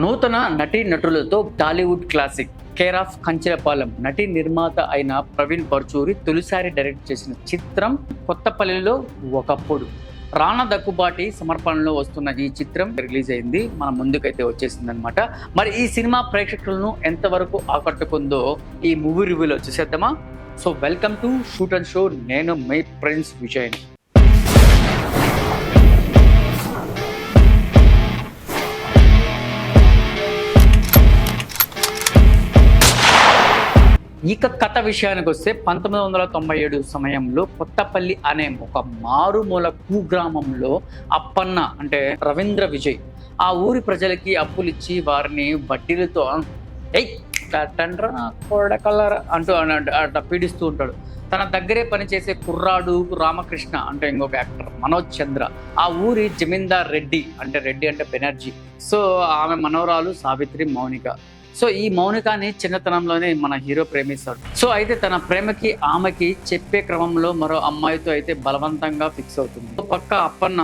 నూతన నటీ నటులతో Tollywood classic care of Kanchelapalem నటి నిర్మాత అయిన ప్రవీణ్ పర్చూరి తొలిసారి డైరెక్ట్ చేసిన చిత్రం కొత్తపల్లిలో ఒకప్పుడు రాణా దక్కుబాటి సమర్పణలో వస్తున్న ఈ చిత్రం రిలీజ్ అయింది. మన ముందుకైతే వచ్చేసింది అనమాట మరి ఈ సినిమా ప్రేక్షకులను ఎంతవరకు ఆకట్టుకుందో ఈ మూవీ రివ్యూలో చూసేద్దామా? So welcome to shoot and show. నేను మై ప్రిన్స్ విజయ్ ఇక కథ విషయానికి వస్తే పంతొమ్మిది వందల తొంభై ఏడు సమయంలో కొత్తపల్లి అనే ఒక మారుమూల కుగ్రామంలో అప్పన్న అంటే రవీంద్ర విజయ్ ఆ ఊరి ప్రజలకి అప్పులిచ్చి వారిని వడ్డీలతో ఎయ్ తండ్ర కొడకలర అంటూ అట్లా పీడిస్తూ ఉంటాడు. తన దగ్గరే పనిచేసే కుర్రాడు రామకృష్ణ అంటే ఇంకొక యాక్టర్ మనోజ్ చంద్ర. ఆ ఊరి జమీందార్ రెడ్డి అంటే రెడ్డి అంటే బెనర్జీ. సో ఆమె మనవరాలు సావిత్రి మౌనిక. సో ఈ మౌనికాని చిన్నతనంలోనే మన హీరో ప్రేమిస్తాడు. సో అయితే తన ప్రేమకి ఆమెకి చెప్పే క్రమంలో మరో అమ్మాయితో అయితే బలవంతంగా ఫిక్స్ అవుతుంది. పక్క అప్పన్న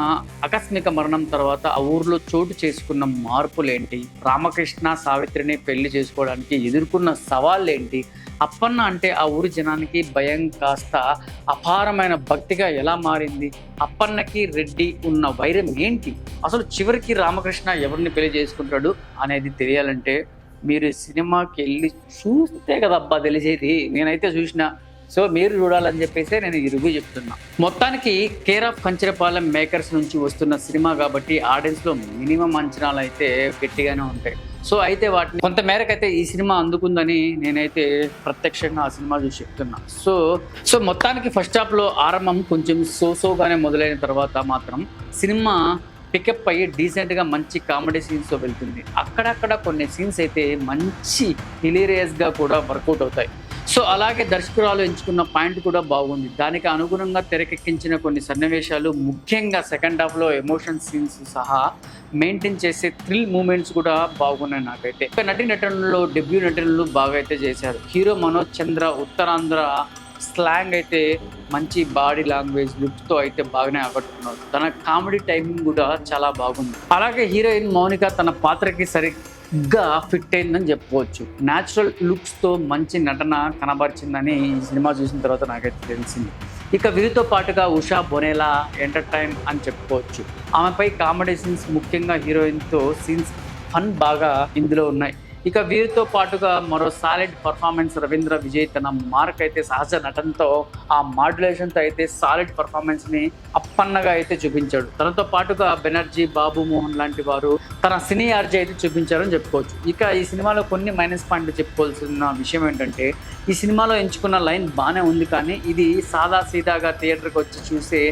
ఆకస్మిక మరణం తర్వాత ఆ ఊర్లో చోటు చేసుకున్న మార్పులేంటి? రామకృష్ణ సావిత్రిని పెళ్ళి చేసుకోవడానికి ఎదుర్కొన్న సవాళ్ళేంటి? అప్పన్న అంటే ఆ ఊరి జనానికి భయం కాస్త అపారమైన భక్తిగా ఎలా మారింది? అప్పన్నకి రెడ్డి ఉన్న వైరం ఏంటి? అసలు చివరికి రామకృష్ణ ఎవరిని పెళ్ళి చేసుకుంటాడు అనేది తెలియాలంటే మీరు సినిమాకి వెళ్ళి చూస్తే కదబ్బా తెలిసేది. నేనైతే చూసిన. సో మీరు చూడాలని చెప్పేసి నేను ఈ రివ్యూ చెప్తున్నా. మొత్తానికి కేర్ ఆఫ్ కంచరపాలెం మేకర్స్ నుంచి వస్తున్న సినిమా కాబట్టి ఆడియన్స్లో మినిమం అంచనాలు అయితే గట్టిగానే ఉంటాయి. సో అయితే వాటిని కొంత మేరకు అయితే ఈ సినిమా అందుకుందని నేనైతే ప్రత్యక్షంగా ఆ సినిమా చూసి చెప్తున్నా. సో సో మొత్తానికి ఫస్ట్ హాఫ్లో ఆరంభం కొంచెం సో సోగానే మొదలైన తర్వాత మాత్రం సినిమా పికప్ అయ్యి డీసెంట్గా మంచి కామెడీ సీన్స్తో వెళ్తుంది. అక్కడక్కడ కొన్ని సీన్స్ అయితే మంచి హిలీరియస్గా కూడా వర్కౌట్ అవుతాయి. సో అలాగే దర్శకురాలు ఎంచుకున్న పాయింట్ కూడా బాగుంది. దానికి అనుగుణంగా తెరకెక్కించిన కొన్ని సన్నివేశాలు ముఖ్యంగా సెకండ్ హాఫ్లో ఎమోషన్ సీన్స్ సహా మెయింటైన్ చేసే థ్రిల్ మూమెంట్స్ కూడా బాగున్నాయి నాకైతే. ఇక నటి నటనలో డెబ్యూ నటనలు బాగా అయితే చేశారు. హీరో మనోజ్ చంద్ర ఉత్తరాంధ్ర స్లాంగ్ అయితే మంచి బాడీ లాంగ్వేజ్ లుక్తో అయితే బాగానే ఆకట్టుకున్నారు తన కామెడీ టైమింగ్ కూడా చాలా బాగుంది. అలాగే హీరోయిన్ మౌనిక తన పాత్రకి సరిగ్గా ఫిట్ అయిందని చెప్పుకోవచ్చు. న్యాచురల్ లుక్స్తో మంచి నటన కనబరిచిందని ఈ సినిమా చూసిన తర్వాత నాకైతే తెలిసింది. ఇక వీరితో పాటుగా ఉషా బొనేలా ఎంటర్టైన్ అని చెప్పుకోవచ్చు. ఆమెపై కామెడీ సీన్స్ ముఖ్యంగా హీరోయిన్తో సీన్స్ ఫన్ బాగా ఇందులో ఉన్నాయి. ఇక వీరితో పాటుగా మరో సాలిడ్ పర్ఫార్మెన్స్ రవీంద్ర విజయ్ తన మార్క్ అయితే సహజ నటనతో ఆ మాడ్యులేషన్తో అయితే సాలిడ్ పర్ఫార్మెన్స్ని అప్పన్నగా అయితే చూపించాడు. తనతో పాటుగా బెనర్జీ బాబు మోహన్ లాంటి వారు తన సినీ ఆర్జీ అయితే చూపించారని చెప్పుకోవచ్చు. ఇక ఈ సినిమాలో కొన్ని మైనస్ పాయింట్లు చెప్పుకోవాల్సిన విషయం ఏంటంటే ఈ సినిమాలో ఎంచుకున్న లైన్ బాగానే ఉంది కానీ ఇది సాదా సీదాగా థియేటర్కి వచ్చి చూసే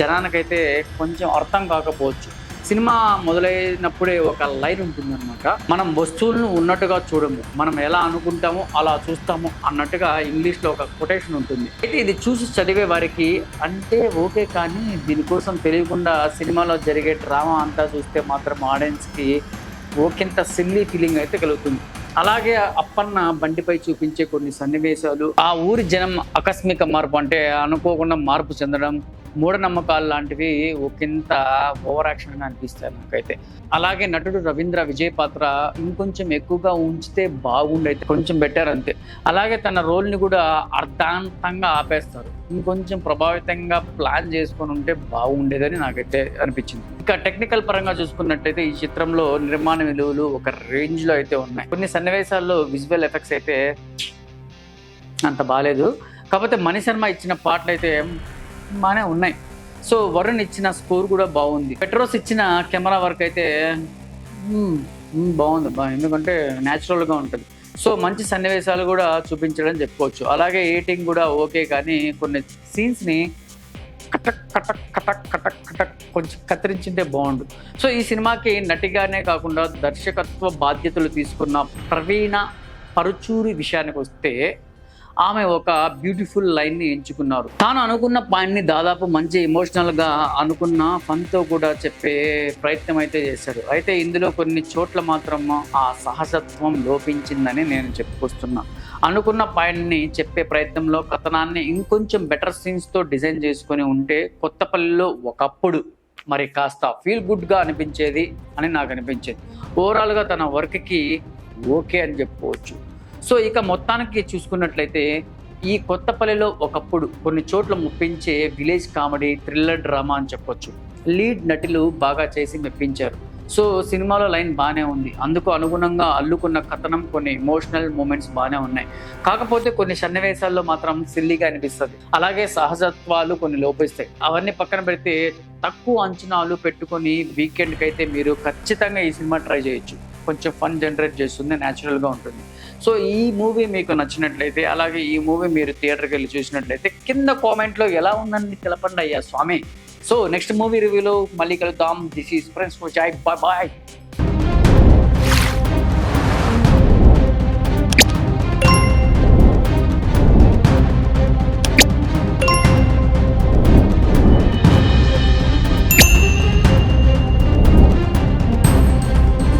జనానికైతే కొంచెం అర్థం కాకపోవచ్చు. సినిమా మొదలైనప్పుడే ఒక లైన్ ఉంటుందన్నమాట. మనం వస్తువులను ఉన్నట్టుగా చూడము మనం ఎలా అనుకుంటామో అలా చూస్తాము అన్నట్టుగా ఇంగ్లీష్లో ఒక కొటేషన్ ఉంటుంది. అయితే ఇది చూసి చదివే వారికి అంటే ఓకే కానీ దీనికోసం తెలియకుండా సినిమాలో జరిగే డ్రామా అంతా చూస్తే మాత్రం ఆడియన్స్కి ఓకింత సిల్లీ ఫీలింగ్ అయితే కలుగుతుంది. అలాగే అప్పన్న బండిపై చూపించే కొన్ని సన్నివేశాలు ఆ ఊరి జనం ఆకస్మిక మార్పు అంటే అనుకోకుండా మార్పు చెందడం మూఢనమ్మకాలు లాంటివి ఒకంత ఓవర్ యాక్షన్ అనిపిస్తాయి నాకైతే. అలాగే నటుడు రవీంద్ర విజయ్ పాత్ర ఇంకొంచెం ఎక్కువగా ఉంచితే బాగుండైతే కొంచెం బెటర్ అంతే. అలాగే తన రోల్ని కూడా అర్థాంతంగా ఆపేస్తారు. ఇంకొంచెం ప్రభావితంగా ప్లాన్ చేసుకొని ఉంటే బాగుండేదని నాకైతే అనిపించింది. ఇక టెక్నికల్ పరంగా చూసుకున్నట్టయితే ఈ చిత్రంలో నిర్మాణ విలువలు ఒక రేంజ్లో అయితే ఉన్నాయి. కొన్ని సన్నివేశాల్లో విజువల్ ఎఫెక్ట్స్ అయితే అంత బాగాలేదు కాకపోతే మణి శర్మ ఇచ్చిన పాటలు అయితే బాగానే ఉన్నాయి. సో వరుణ్ ఇచ్చిన స్కోర్ కూడా బాగుంది పెట్రోస్ ఇచ్చిన కెమెరా వర్క్ అయితే బాగుంది ఎందుకంటే న్యాచురల్గా ఉంటుంది. సో మంచి సన్నివేశాలు కూడా చూపించడం చెప్పుకోవచ్చు. అలాగే ఎయిటింగ్ కూడా ఓకే కానీ కొన్ని సీన్స్ని కటక్ కటక్ కటక్ కటక్ కటక్ కొంచెం కత్తిరించింటే బాగుండు సో ఈ సినిమాకి నటిగానే కాకుండా దర్శకత్వ బాధ్యతలు తీసుకున్న ప్రవీణ పరుచూరి విషయానికి వస్తే ఆమె ఒక బ్యూటిఫుల్ లైన్ని ఎంచుకున్నారు. తాను అనుకున్న పాయింట్ని దాదాపు మంచి ఎమోషనల్గా అనుకున్న ఫన్తో కూడా చెప్పే ప్రయత్నం అయితే చేశారు అయితే ఇందులో కొన్ని చోట్ల మాత్రం ఆ సహజత్వం లోపించిందని నేను చెప్పుకొస్తున్నా. అనుకున్న పాయింట్ని చెప్పే ప్రయత్నంలో కథనాన్ని ఇంకొంచెం బెటర్ సీన్స్తో డిజైన్ చేసుకొని ఉంటే కొత్తపల్లిలో ఒకప్పుడు మరి కాస్త ఫీల్ గుడ్గా అనిపించేది అని నాకు అనిపించేది. ఓవరాల్గా తన వర్క్కి ఓకే అని చెప్పుకోవచ్చు. సో ఇక మొత్తానికి చూసుకున్నట్లయితే ఈ కొత్తపల్లిలో ఒకప్పుడు కొన్ని చోట్ల ముప్పించే విలేజ్ కామెడీ థ్రిల్లర్ డ్రామా అని చెప్పొచ్చు. లీడ్ నటులు బాగా చేసి మెప్పించారు. సో సినిమాలో లైన్ బాగానే ఉంది. అందుకు అనుగుణంగా అల్లుకున్న కథనం కొన్ని ఎమోషనల్ మూమెంట్స్ బాగానే ఉన్నాయి. కాకపోతే కొన్ని సన్నివేశాల్లో మాత్రం సిల్లీగా అనిపిస్తుంది. అలాగే సహజత్వాలు కొన్ని లోపిస్తాయి. అవన్నీ పక్కన పెడితే తక్కువ అంచనాలు పెట్టుకొని వీకెండ్కి అయితే మీరు ఖచ్చితంగా ఈ సినిమా ట్రై చేయొచ్చు. కొంచెం ఫన్ జనరేట్ చేస్తుంది న్యాచురల్గా ఉంటుంది. సో ఈ మూవీ మీకు నచ్చినట్లయితే అలాగే ఈ మూవీ మీరు థియేటర్కి వెళ్ళి చూసినట్లయితే కింద కామెంట్లో ఎలా ఉందని తెలపండి అయ్యా స్వామి. సో నెక్స్ట్ మూవీ రివ్యూలో మళ్ళీ కలుద్దాం. This is friends bye bye